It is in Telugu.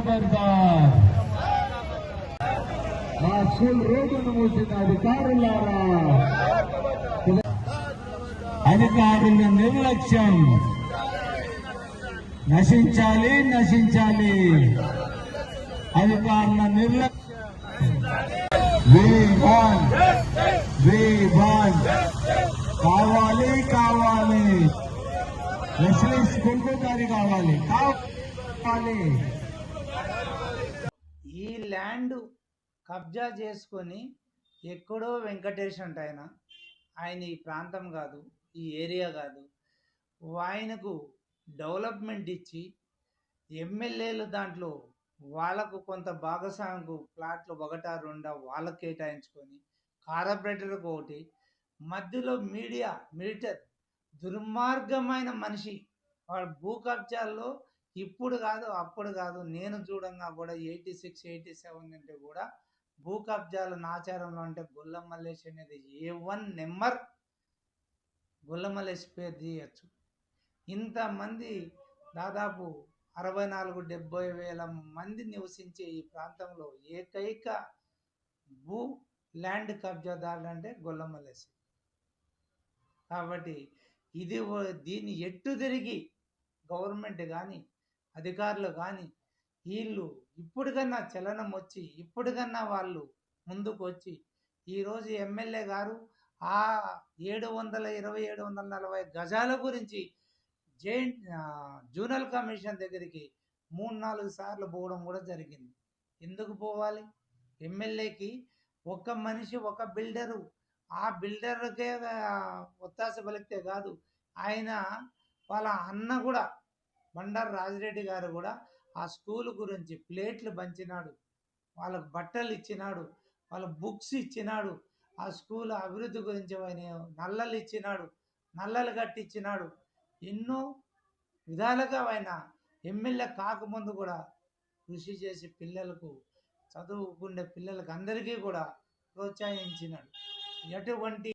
ఖబర్దార్ స్కూల్ రోడ్డును మూసిన అధికారులారా అధికారుల నిర్లక్ష్యం. నశించాలి నశించాలి. అధికారుల నిర్లక్ష్యం. కావాలి కావాలి. లక్ష్మీ స్కూల్ కావాలి. కావాలి. ల్యాండ్ కబ్జా చేసుకొని ఎక్కడో వెంకటేష్ అంట ఆయన. ఆయన ఈ ప్రాంతం కాదు ఈ ఏరియా కాదు. ఆయనకు డెవలప్మెంట్ ఇచ్చి ఎమ్మెల్యేలు దాంట్లో వాళ్ళకు కొంత భాగస్వామికు ప్లాట్లు ఒకటా రెండా వాళ్ళకు కేటాయించుకొని కార్పొరేటర్కి ఒకటి. మధ్యలో మీడియా మిలిటర్ దుర్మార్గమైన మనిషి. వాడు భూ కబ్జాల్లో ఇప్పుడు కాదు అప్పుడు కాదు. నేను చూడంగా కూడా ఎయిటీ సిక్స్ ఎయిటీ సెవెన్ అంటే కూడా భూ కబ్జాల నాచారంలో అంటే గొల్లమల్లేష్ అనేది ఏ వన్ నెంబర్ గొల్లమల్లేష్ పేరు తీయచ్చు. ఇంతమంది దాదాపు అరవై నాలుగు డెబ్బై వేల మంది నివసించే ఈ ప్రాంతంలో ఏకైక భూ ల్యాండ్ కబ్జాదారులు అంటే గొల్లమల్లేష్ కాబట్టి ఇది దీన్ని ఎట్టు తిరిగి గవర్నమెంట్ కానీ అధికారులు కానీ వీళ్ళు ఇప్పటికన్నా చలనం వచ్చి ఇప్పటికన్నా వాళ్ళు ముందుకు వచ్చి ఈరోజు ఎమ్మెల్యే గారు ఆ ఏడు వందల ఇరవై ఏడు వందల నలభై గజాల గురించి జైంట్ జూనల్ కమిషన్ దగ్గరికి మూడు నాలుగు సార్లు పోవడం కూడా జరిగింది. ఎందుకు పోవాలి? ఎమ్మెల్యేకి ఒక మనిషి ఒక బిల్డరు ఆ బిల్డర్కే ఒత్తాస పలికితే కాదు ఆయన వాళ్ళ అన్న కూడా బండారు రాజిరెడ్డి గారు కూడా ఆ స్కూల్ గురించి ప్లేట్లు పంచినాడు. వాళ్ళకు బట్టలు ఇచ్చినాడు. వాళ్ళ బుక్స్ ఇచ్చినాడు. ఆ స్కూల్ అభివృద్ధి గురించి ఆయన నల్లలు ఇచ్చినాడు. నల్లలు కట్టించినాడు ఎన్నో విధాలుగా ఆయన ఎమ్మెల్యే కాకముందు కూడా కృషి చేసి పిల్లలకు చదువుకునే పిల్లలకు అందరికీ కూడా ప్రోత్సహించినాడు. ఎటువంటి